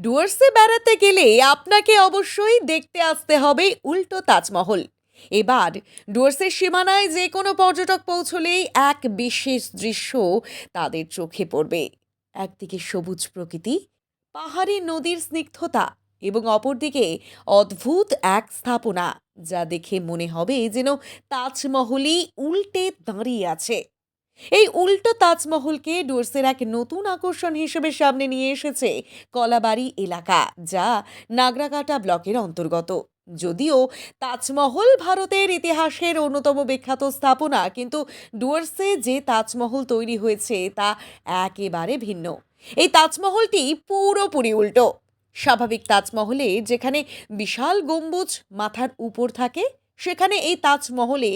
ডুয়ার্সে বেড়াতে গেলে আপনাকে অবশ্যই দেখতে আসতে হবে উল্টো তাজমহল। এবার ডুয়ার্সের সীমানায় যে কোনো পর্যটক পৌঁছলেই এক বিশেষ দৃশ্য তাদের চোখে পড়বে। একদিকে সবুজ প্রকৃতি, পাহাড়ি নদীর স্নিগ্ধতা এবং অপরদিকে অদ্ভুত এক স্থাপনা, যা দেখে মনে হবে যেন তাজমহলই উল্টে দাঁড়িয়ে আছে। এই উল্টো তাজমহলকে ডুয়ার্সের এক নতুন আকর্ষণ হিসেবে সামনে নিয়ে এসেছে কলাবাড়ি এলাকা, যা নাগরাকাটা ব্লকের অন্তর্গত। যদিও তাজমহল ভারতের ইতিহাসের অন্যতম বিখ্যাত স্থাপনা, কিন্তু ডুয়ার্সে যে তাজমহল তৈরি হয়েছে তা একেবারে ভিন্ন। এই তাজমহলটি পুরোপুরি উল্টো। স্বাভাবিক তাজমহলে যেখানে বিশাল গম্বুজ মাথার উপর থাকে, সেখানে এই তাজমহলে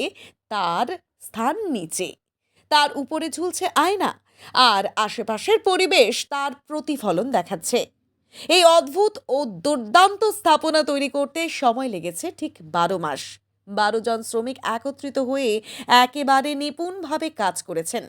তার স্থান নিচে। তার উপরে ঝুলছে আয়না আর আশেপাশের পরিবেশ তার প্রতিফলন দেখাচ্ছে। এই অদ্ভুত ও দুর্দান্ত স্থাপনা তৈরি করতে সময় লেগেছে ঠিক বারো মাস। বারো জন শ্রমিক একত্রিত হয়ে একেবারে নিপুণভাবে কাজ করেছেন।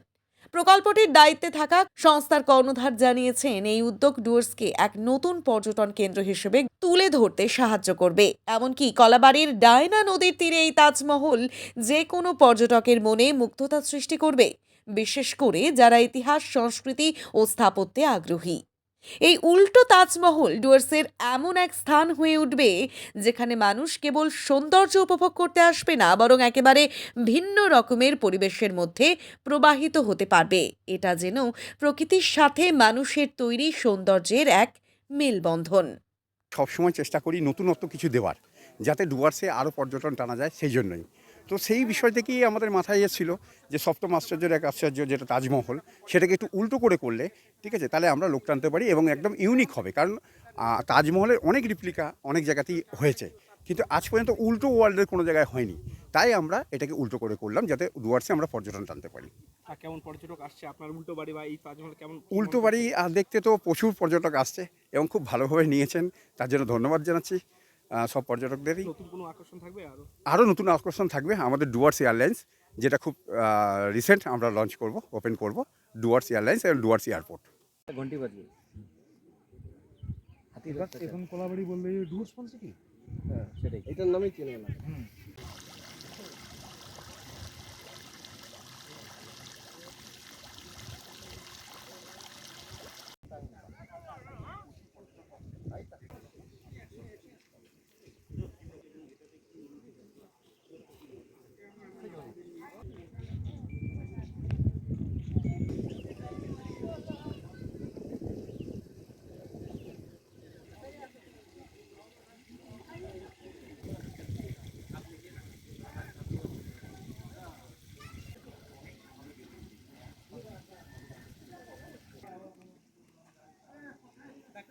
প্রকল্পটির দায়িত্বে থাকা সংস্থার কর্ণধার জানিয়েছেন, এই উদ্যোগ ডুয়ার্সকে এক নতুন পর্যটন কেন্দ্র হিসেবে তুলে ধরতে সাহায্য করবে। এমনকি কলাবাড়ির ডায়না নদীর তীরে এই তাজমহল যে কোনো পর্যটকের মনে মুগ্ধতা সৃষ্টি করবে, বিশেষ করে যারা ইতিহাস, সংস্কৃতি ও স্থাপত্যে আগ্রহী। এই উল্টো তাজমহল ডুয়ার্সের এমন এক স্থান হয়ে উঠবে যেখানে মানুষ কেবল সৌন্দর্য উপভোগ করতে আসবে না, বরং একেবারে ভিন্ন রকমের পরিবেশের মধ্যে প্রবাহিত হতে পারবে। এটা যেন প্রকৃতির সাথে মানুষের তৈরি সৌন্দর্যের এক মেলবন্ধন। সবসময় চেষ্টা করি নতুনত্ব কিছু দেওয়ার, যাতে ডুয়ার্সে আরও পর্যটন টানা যায়, সেই জন্যই। তো সেই বিষয় থেকেই আমাদের মাথায় এসেছিল যে সপ্তম আশ্চর্যের এক আশ্চর্য যেটা তাজমহল সেটাকে একটু উল্টো করে করলে ঠিক আছে? তাহলে আমরা লোক টানতে পারি এবং একদম ইউনিক হবে। কারণ তাজমহলের অনেক রিপ্লিকা অনেক জায়গাতেই হয়েছে। কিন্তু আজ পর্যন্ত উল্টো ওয়ার্ল্ডের কোনো জায়গায় হয়নি। তাই আমরা এটাকে উল্টো করে করলাম যাতে ডুয়ার্সে আমরা পর্যটন টানতে পারি। কেমন পর্যটক আসছে? আপনার উল্টো বাড়ি বা এই তাজমহল কেমন উল্টো বাড়ি দেখতে তো প্রচুর পর্যটক আসছে এবং খুব ভালোভাবে নিয়েছেন। তার জন্য ধন্যবাদ জানাচ্ছি। সব পর্যটকদেরই। নতুন কোনো আকর্ষণ থাকবে আরও? আরও নতুন আকর্ষণ থাকবে আমাদের ডুয়ার্স এয়ারলাইন্স যেটা খুব রিসেন্ট আমরা লঞ্চ করব ওপেন করব ডুয়ার্স এয়ারলাইন্স এবং ডুয়ার্স এয়ারপোর্ট। ঘন্টি বাজবে। এখন কলাবাড়ি বললে ডুয়ার্স কি? হ্যাঁ সেটাই। এটার নামই চেনে না।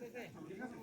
ঠিক আছে